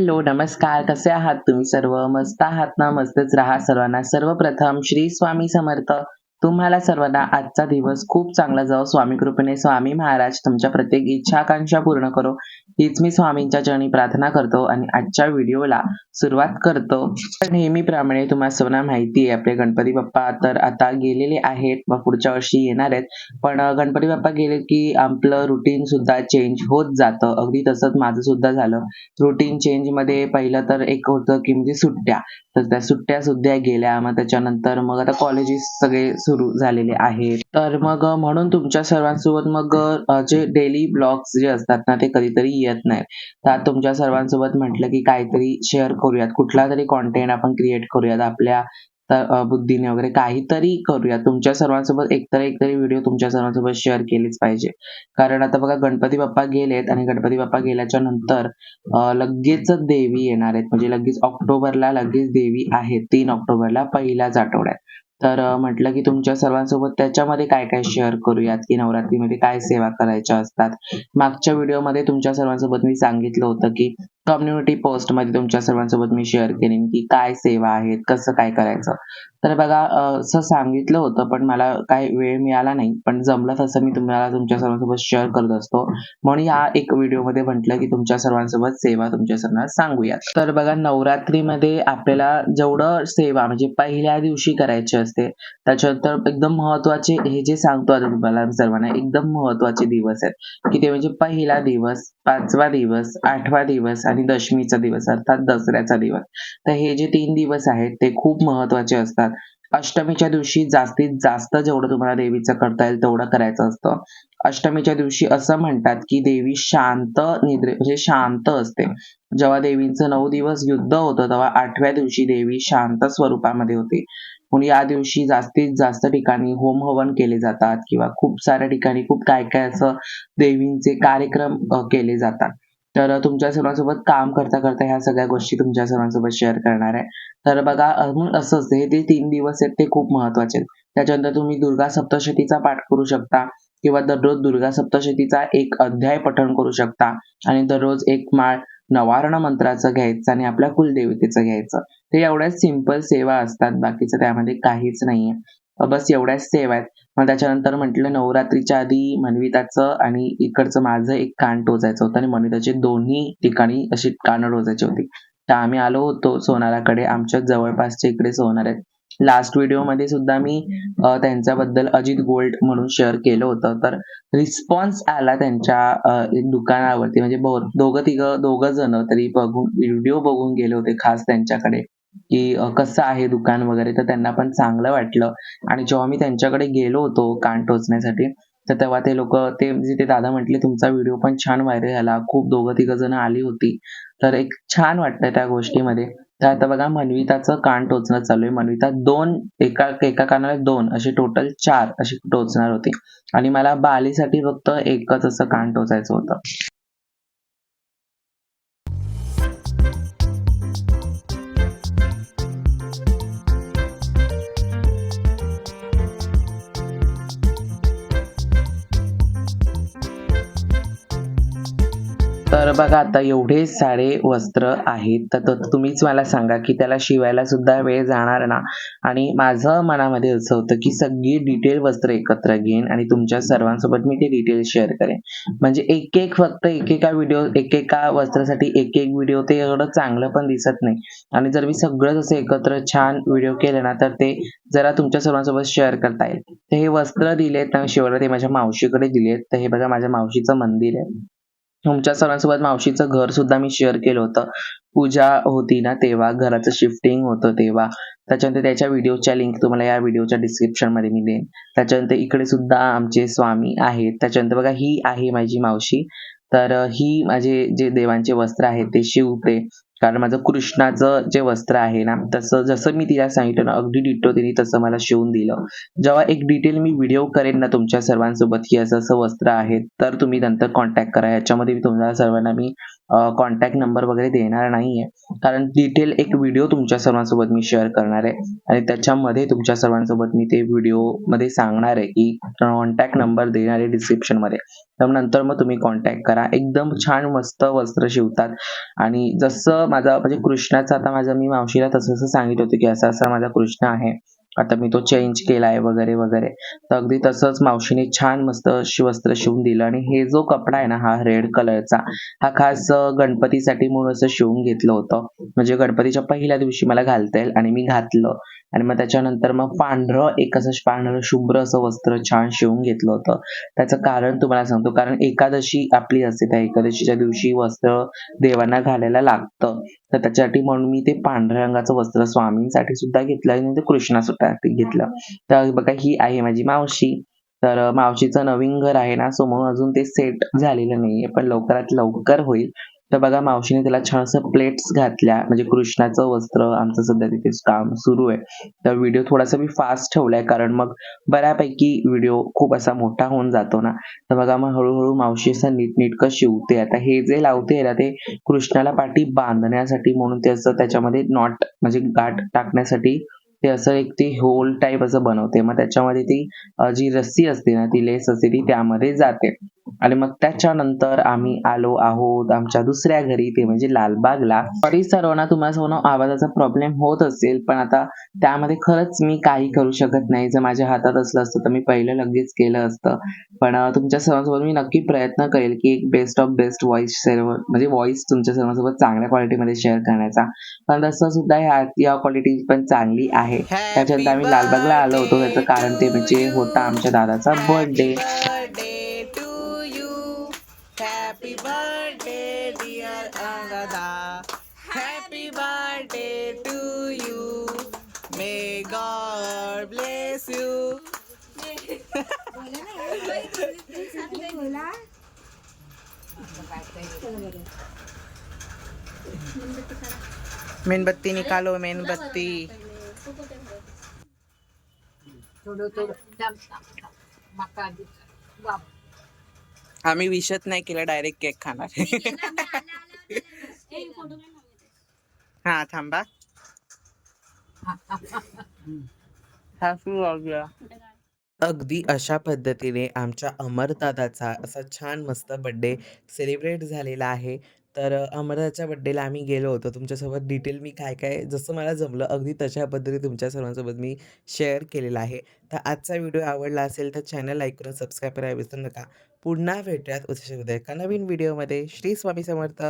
Hello नमस्कार. कसे आहात तुम्ही सर्व? मस्त आहात ना? मस्तच राहा सर्वांना. सर्वप्रथम श्री स्वामी समर्थ. तुम्हाला सर्वांना आजचा दिवस खूप चांगला जाओ स्वामी कृपेने स्वामी महाराज तुमच्या प्रत्येक इच्छा आकांक्षा पूर्ण करो. हीच मी स्वामींच्या चरणी प्रार्थना करतो आणि आजच्या व्हिडिओला सुरुवात करतो. तर नेहमीप्रमाणे तुम्हाला सर्वांना माहिती आहे आपले गणपती बाप्पा तर आता गेलेले आहेत व पुढच्या वर्षी येणार आहेत. पण गणपती बाप्पा गेले की आपलं रुटीन सुद्धा चेंज होत जातं. अगदी तसंच माझं सुद्धा झालं. रुटीन चेंजमध्ये पहिलं तर एक होतं की म्हणजे सुट्ट्या. तर त्या सुट्ट्या सुद्धा गेल्या. मग त्याच्यानंतर मग आता कॉलेजेस सगळे सुरू झालेले आहेत. तर मग म्हणून तुमच्या सर्वांसोबत मग जे डेली ब्लॉग्स जे असतात ना ते कधीतरी येत नाही तर तुमच्या सर्वांसोबत म्हटलं की काहीतरी शेअर करूयात. कुठला तरी कॉन्टेंट आपण क्रिएट करूयात आपल्या बुद्धीने वगैरे काहीतरी करूया तुमच्या सर्वांसोबत एकतर एकतरी व्हिडिओ तुमच्या सर्वांसोबत शेअर केलीच पाहिजे. कारण आता बघा गणपती बाप्पा गेलेत आणि गणपती बाप्पा गेल्याच्यानंतर लगेच देवी येणार आहेत. म्हणजे लगेच ऑक्टोबरला लगेच देवी आहे तीन ऑक्टोबरला पहिल्याच आठवड्यात तर अं, म्हटलं की तुमच्या सर्वांसोबत त्याच्यामध्ये काय काय शेअर करूयात की नवरात्रीमध्ये काय सेवा करायच्या असतात? मागच्या व्हिडिओमध्ये तुमच्या सर्वांसोबत मी सांगितलं होतं की कम्युनिटी पोस्टमध्ये तुमच्या सर्वांसोबत मी शेअर केलीन की काय सेवा आहेत कसं काय करायचं. तर बघा असं सांगितलं होतं पण मला काय वेळ मिळाला नाही. पण जमलं तसं मी तुम्हाला तुमच्या सर्वांसोबत शेअर करत असतो. म्हणून या एक व्हिडिओमध्ये म्हटलं की तुमच्या सर्वांसोबत सेवा तुमच्या सर्वांना सांगूया तर बघा नवरात्रीमध्ये आपल्याला जेवढं सेवा म्हणजे पहिल्या दिवशी करायची असते त्याच्यानंतर एकदम महत्त्वाचे हे जे सांगतो आता तुम्हाला सर्वांना एकदम महत्त्वाचे दिवस आहेत. की ते म्हणजे पहिला दिवस पाचवा दिवस आठवा दिवस आणि दशमीचा दिवस अर्थात दसऱ्याचा दिवस. तर हे जे तीन दिवस आहेत ते खूप महत्त्वाचे असतात. अष्टमीच्या दिवशी जास्तीत जास्त जेवढं तुम्हाला देवीचं करता येईल तेवढं करायचं असतं. अष्टमीच्या दिवशी असं म्हणतात की देवी शांत निद्रे म्हणजे शांत असते. जेव्हा देवींचं नऊ दिवस युद्ध होतं तेव्हा आठव्या दिवशी देवी शांत स्वरूपामध्ये होती. म्हणून या दिवशी जास्तीत जास्त ठिकाणी होम हवन केले जातात किंवा खूप साऱ्या ठिकाणी खूप काय काय असं देवींचे कार्यक्रम केले जातात. तर तुमच्या सर्वांसोबत काम करता करता ह्या सगळ्या गोष्टी तुमच्या सर्वांसोबत शेअर करणार आहे. तर बघा अजून असंच हे जे तीन दिवस आहेत ते खूप महत्त्वाचे आहेत. त्याच्यानंतर तुम्ही दुर्गा सप्तशतीचा पाठ करू शकता किंवा दररोज दुर्गा सप्तशतीचा एक अध्याय पठण करू शकता आणि दररोज एक माळ नवारण मंत्राचं घ्यायचं आणि आपल्या कुलदेवतेचं घ्यायचं. ते एवढ्याच सिंपल सेवा असतात बाकीचं त्यामध्ये काहीच नाहीये. बस एवढ्याच सेवा आहेत. मग त्याच्यानंतर म्हटलं नवरात्रीच्या आधी मनविताचं आणि इकडचं माझं एक कान टोचायचं होतं आणि मनविताचे दोन्ही ठिकाणी अशी कानं टोचायची होती. तर आम्ही आलो होतो सोनाराकडे आमच्या जवळपासच्या इकडे सोनार आहेत लास्ट व्हिडिओमध्ये सुद्धा मी त्यांच्याबद्दल अजित गोल्ड म्हणून शेअर केलं होतं. तर रिस्पॉन्स आला त्यांच्या दुकानावरती. म्हणजे दोघं तिघं दोघं जण तरी बघून व्हिडिओ बघून गेले होते खास त्यांच्याकडे. की कसं आहे दुकान वगैरे तर त्यांना पण चांगलं वाटलं. आणि जेव्हा मी त्यांच्याकडे गेलो होतो कान टोचण्यासाठी तर तेव्हा ते लोक ते म्हणजे ते दादा म्हटले तुमचा व्हिडिओ पण छान व्हायरल झाला. खूप दोघं तिघं जण आली होती. तर एक छान वाटतं त्या गोष्टीमध्ये. तर आता बघा मनविताचं कान टोचणं चालू आहे. मनविता दोन एका एका कानाला दोन असे टोटल चार अशी टोचणार होती. आणि मला बालीसाठी फक्त एकच असं कान टोचायचं होतं. तर बघा आता एवढे सारे वस्त्र आहेत तर तुम्हीच मला सांगा की त्याला शिवायला सुद्धा वेळ जाणार ना? आणि माझं मनामध्ये असं होतं की सगळी डिटेल वस्त्र एकत्र घेईन आणि तुमच्या सर्वांसोबत मी ते डिटेल शेअर करेन. म्हणजे एक एक फक्त एकेका व्हिडिओ एकेका वस्त्रासाठी एक एक व्हिडिओ ते एवढं चांगलं पण दिसत नाही. आणि जर मी सगळं जसं एकत्र छान व्हिडिओ केले ना तर ते जरा तुमच्या सर्वांसोबत शेअर करता येईल. तर हे वस्त्र दिलेत ना शिवायला ते माझ्या मावशीकडे दिलेत. तर हे बघा माझ्या मावशीचं मंदिर आहे. तुमच्या सरांसोबत मावशीचं घर सुद्धा मी शेअर केलं होतं. पूजा होती ना तेव्हा घराचं शिफ्टिंग होतं तेव्हा. त्याच्यानंतर त्याच्या व्हिडिओच्या लिंक तुम्हाला या व्हिडिओच्या डिस्क्रिप्शनमध्ये मी देईन. त्याच्यानंतर इकडे सुद्धा आमचे स्वामी आहेत. त्याच्यानंतर बघा ही आहे माझी मावशी. तर ही माझे जे देवांचे वस्त्र आहेत ते शिवते. कारण माझं कृष्णाचं जे वस्त्र आहे ना तसं जसं मी तिला सांगितलं ना अगदी डिटो तिने तसं मला शिवून दिलं. जेव्हा एक डिटेल मी व्हिडिओ करेन ना तुमच्या सर्वांसोबत की असं असं वस्त्र आहे तर तुम्ही नंतर कॉन्टॅक्ट करा. याच्यामध्ये मी तुम्हाला सर्वांना मी कॉन्टॅक्ट नंबर वगैरे देणार नाही आहे कारण डिटेल एक व्हिडिओ तुमच्या सर्वांसोबत मी शेअर करणार आहे. आणि त्याच्यामध्ये तुमच्या सर्वांसोबत मी ते व्हिडिओमध्ये सांगणार आहे की कॉन्टॅक्ट नंबर देणार आहे डिस्क्रिप्शनमध्ये तर नंतर मग तुम्ही कॉन्टॅक्ट करा. एकदम छान मस्त वस्त्र शिवतात. आणि जसं माझा म्हणजे कृष्णाचं आता माझं मी मावशीला तसं तसं सांगितलं होतं की असा असा माझा कृष्ण आहे. आता मी तो चेंज केला आहे वगैरे वगैरे. तर अगदी तसंच मावशीने छान मस्त शि वस्त्र शिवून दिलं आणि हे जो कपडा आहे ना हा रेड कलरचा हा खास गणपतीसाठी म्हणून असं शिवून घेतलं होतं. म्हणजे गणपतीच्या पहिल्या दिवशी मला घालता येईल आणि मी घातलं. आणि मग त्याच्यानंतर मग पांढरं एक असं पांढरं शुभ्र असं वस्त्र छान शिवून घेतलं होतं. त्याचं कारण तुम्हाला सांगतो कारण एकादशी आपली असते त्या एकादशीच्या दिवशी वस्त्र देवांना घालायला लागतं. तर त्याच्यासाठी म्हणून मी ते पांढऱ्या रंगाचं वस्त्र स्वामींसाठी सुद्धा घेतलं आणि ते कृष्णासाठी घेतलं. तर बघा ही आहे माझी मावशी. तर मावशीचं नवीन घर आहे ना सो म्हणून अजून ते सेट झालेलं नाहीये पण लवकरात लवकर होईल. तर बघा मावशीने त्याला छान असं प्लेट्स घातल्या. म्हणजे कृष्णाचं वस्त्र आमचं सध्या तिथे काम सुरू आहे. तर व्हिडिओ थोडासा मी फास्ट ठेवलाय कारण मग बऱ्यापैकी व्हिडिओ खूप असा मोठा होऊन जातो ना. तर बघा मग हळूहळू मावशी असं नीटनीटकं शिवते. आता हे जे लावते ना ते कृष्णाला पाठी बांधण्यासाठी म्हणून ते असं त्याच्यामध्ये नॉट म्हणजे गाठ टाकण्यासाठी ते असं एक ते होल टाईप असं बनवते. मग त्याच्यामध्ये ती जी रस्सी असते ना ती लेस असते ती त्यामध्ये जाते. आणि मग त्याच्यानंतर आम्ही आलो आहोत आमच्या दुसऱ्या घरी ते म्हणजे लालबागला. सॉरी सर्वांना तुम्हाला सर्वांना आवाजाचा प्रॉब्लेम होत असेल पण आता त्यामध्ये खरंच मी काही करू शकत नाही. जर माझ्या हातात असलं असतं तर मी पहिलं लगेच केलं असतं. पण अं, तुमच्या सर्वांसोबत मी नक्की प्रयत्न करेल की एक बेस्ट ऑफ बेस्ट व्हॉइस सर्व म्हणजे व्हॉइस तुमच्या सर्वांसोबत चांगल्या क्वालिटीमध्ये शेअर करण्याचा. पण तसं सुद्धा ह्या या क्वालिटी पण चांगली आहे. त्याच्यानंतर आम्ही लालबागला आलो होतो. त्याचं कारण ते म्हणजे होता आमच्या दादाचा birthday Happy birthday, dear Angada. Happy birthday to you. May God bless you. मेणबत्ती निकालो मेणबत्ती आम्ही विषत नाही केलं डायरेक्ट केक खाणार. हा थांबा. अगदी अशा पद्धतीने आमच्या अमरदादाचा असा छान मस्त बड्डे सेलिब्रेट झालेला आहे. तर अ, अमरदाच्या बड्डेला आम्ही गेलो होतो. तुमच्यासोबत डिटेल मी काय काय जसं मला जमलं अगदी तशा पद्धतीने तुमच्या सर्वांसोबत मी शेअर केलेला आहे. तर आजचा व्हिडिओ आवडला असेल तर चॅनल लाईक करून सबस्क्राईब करायला विसरू नका. पुन्हा भेटूयात उद्या एका नवीन व्हिडिओमध्ये श्री स्वामी समर्थ.